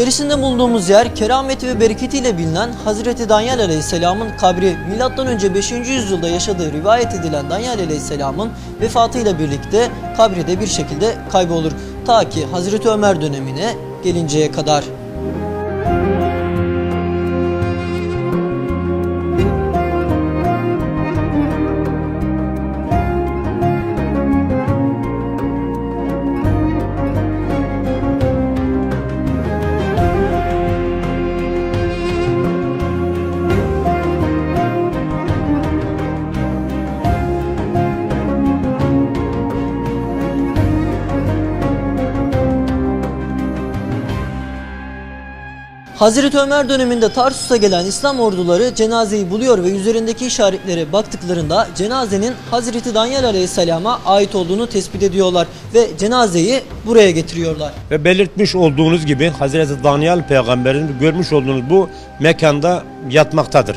İçerisinde bulunduğumuz yer kerameti ve bereketiyle bilinen Hazreti Danyal Aleyhisselam'ın kabri M.Ö. 5. yüzyılda yaşadığı rivayet edilen Danyal Aleyhisselam'ın vefatıyla birlikte kabri de bir şekilde kaybolur. Ta ki Hazreti Ömer dönemine gelinceye kadar. Hazreti Ömer döneminde Tarsus'a gelen İslam orduları cenazeyi buluyor ve üzerindeki işaretlere baktıklarında cenazenin Hazreti Danyal Aleyhisselam'a ait olduğunu tespit ediyorlar ve cenazeyi buraya getiriyorlar. Ve belirtmiş olduğunuz gibi Hazreti Danyal peygamberin görmüş olduğunuz bu mekanda yatmaktadır.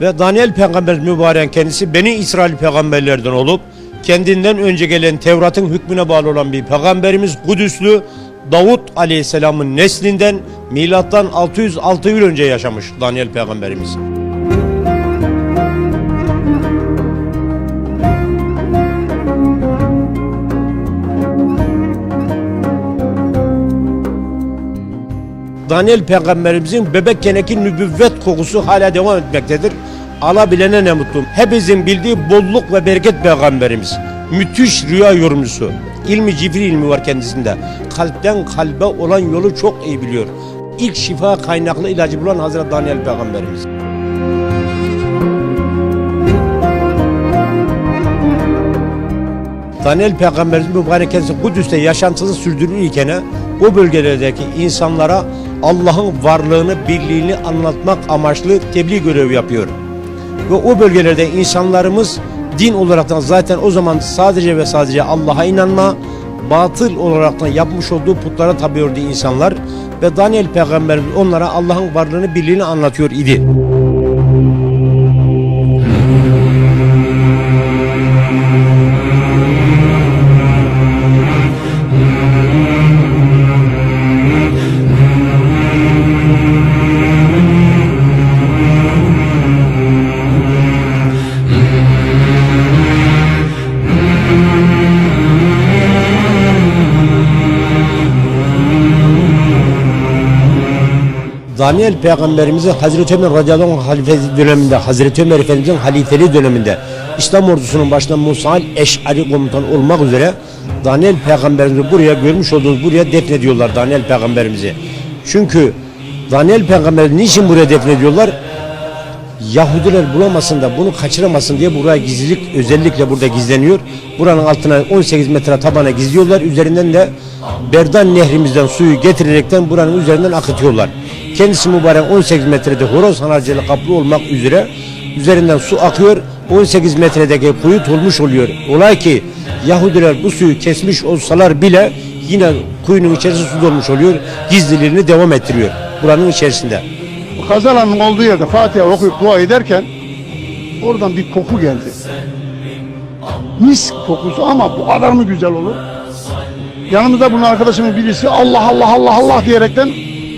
Ve Danyal peygamber mübarek kendisi Beni İsrail peygamberlerden olup kendinden önce gelen Tevrat'ın hükmüne bağlı olan bir peygamberimiz Kudüslü Davut Aleyhisselam'ın neslinden milattan 606 yıl önce yaşamış Danyal peygamberimiz. Daniel peygamberimizin bebekkendeki nübüvvet kokusu hala devam etmektedir. Alabilene ne mutlu. Hepimizin bildiği bolluk ve bereket peygamberimiz. Müthiş rüya yorumcusu. İlmi cifri ilmi var kendisinde. Kalpten kalbe olan yolu çok iyi biliyor. İlk şifa kaynaklı ilacı bulan Hazreti Daniel peygamberimiz. Daniel peygamberimiz mübarek kendisi Kudüs'te yaşantısını sürdürürken o bölgelerdeki insanlara Allah'ın varlığını, birliğini anlatmak amaçlı tebliğ görevi yapıyor. Ve o bölgelerde insanlarımız din olaraktan zaten o zaman sadece ve sadece Allah'a inanma, batıl olaraktan yapmış olduğu putlara tapıyordu insanlar. Ve Daniel peygamberimiz onlara Allah'ın varlığını, birliğini anlatıyor idi. Daniel peygamberimizin Hazreti Ömer radıyallahu anh halifesi döneminde, Hazreti Ömer Efendimizin halifeli döneminde İslam ordusunun başında Musa Eş'ari komutan olmak üzere Daniel peygamberimizi buraya görmüş olduğunuz buraya defnediyorlar Daniel peygamberimizi. Çünkü Daniel peygamberi niçin buraya defnediyorlar? Yahudiler bulamasın da bunu kaçıramasın diye buraya gizlilik özellikle burada gizleniyor. Buranın altına 18 metre tabana gizliyorlar. Üzerinden de Berdan nehrimizden suyu getirerekten buranın üzerinden akıtıyorlar. Kendisi mübarek 18 metrede horoz harcıyla kaplı olmak üzere üzerinden su akıyor. 18 metredeki kuyu dolmuş oluyor. Olay ki Yahudiler bu suyu kesmiş olsalar bile yine kuyunun içerisi su dolmuş oluyor. Gizliliğini devam ettiriyor buranın içerisinde. Kazalanın olduğu yerde Fatiha okuyup dua ederken oradan bir koku geldi. Mis kokusu ama bu kadar mı güzel olur? Yanımızda bunun arkadaşımın birisi Allah Allah Allah Allah diyerekten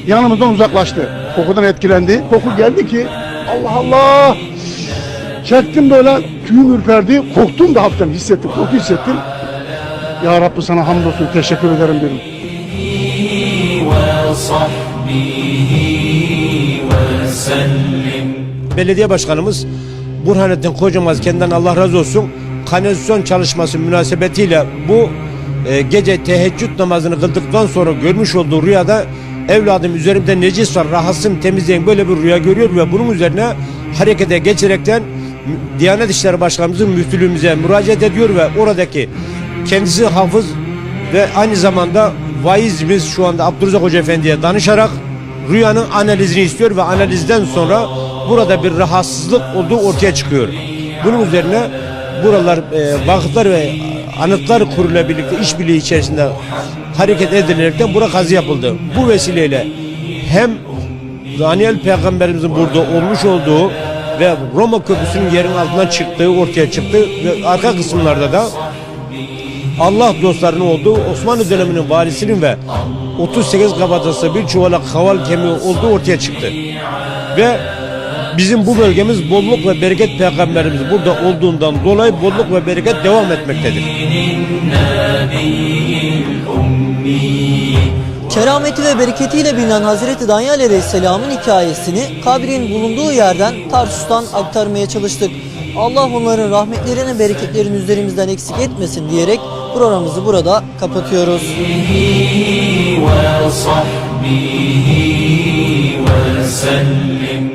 yanımızdan uzaklaştı. Kokudan etkilendi. Koku geldi ki Allah Allah çektim böyle tüyüm ürperdi. Korktum da hafiften hissettim. Korku hissettim. Ya Rabbi sana hamdolsun teşekkür ederim dedim. Belediye başkanımız Burhanettin Kocamaz kendinden Allah razı olsun kanalizasyon çalışması münasebetiyle bu e, gece teheccüd namazını kıldıktan sonra görmüş olduğu rüyada evladım üzerimde necis var rahatsızım temizleyin. Böyle bir rüya görüyor ve bunun üzerine harekete geçerekten Diyanet İşleri Başkanımızın müftülüğümüze müracaat ediyor ve oradaki kendisi hafız ve aynı zamanda vaizimiz şu anda Abdurrazak Hoca Efendi'ye danışarak rüyanın analizini istiyor ve analizden sonra burada bir rahatsızlık olduğu ortaya çıkıyor. Bunun üzerine buralar e, vakıflar ve anıtlar kuruyla birlikte işbirliği içerisinde hareket edilerek de bura kazı yapıldı. Bu vesileyle hem Daniel peygamberimizin burada olmuş olduğu ve Roma köprüsünün yerin altından çıktığı ortaya çıktı ve arka kısımlarda da Allah dostlarının olduğu Osmanlı döneminin valisinin ve 38 kafatası bir çuvala kaval kemiği olduğu ortaya çıktı. Ve bizim bu bölgemiz bolluk ve bereket peygamberimiz burada olduğundan dolayı bolluk ve bereket devam etmektedir. Kerameti ve bereketiyle bilinen Hazreti Danyal Aleyhisselam'ın hikayesini kabrin bulunduğu yerden Tarsus'tan aktarmaya çalıştık. Allah onların rahmetlerini, bereketlerini üzerimizden eksik etmesin diyerek programımızı burada kapatıyoruz. وصحبه وسلم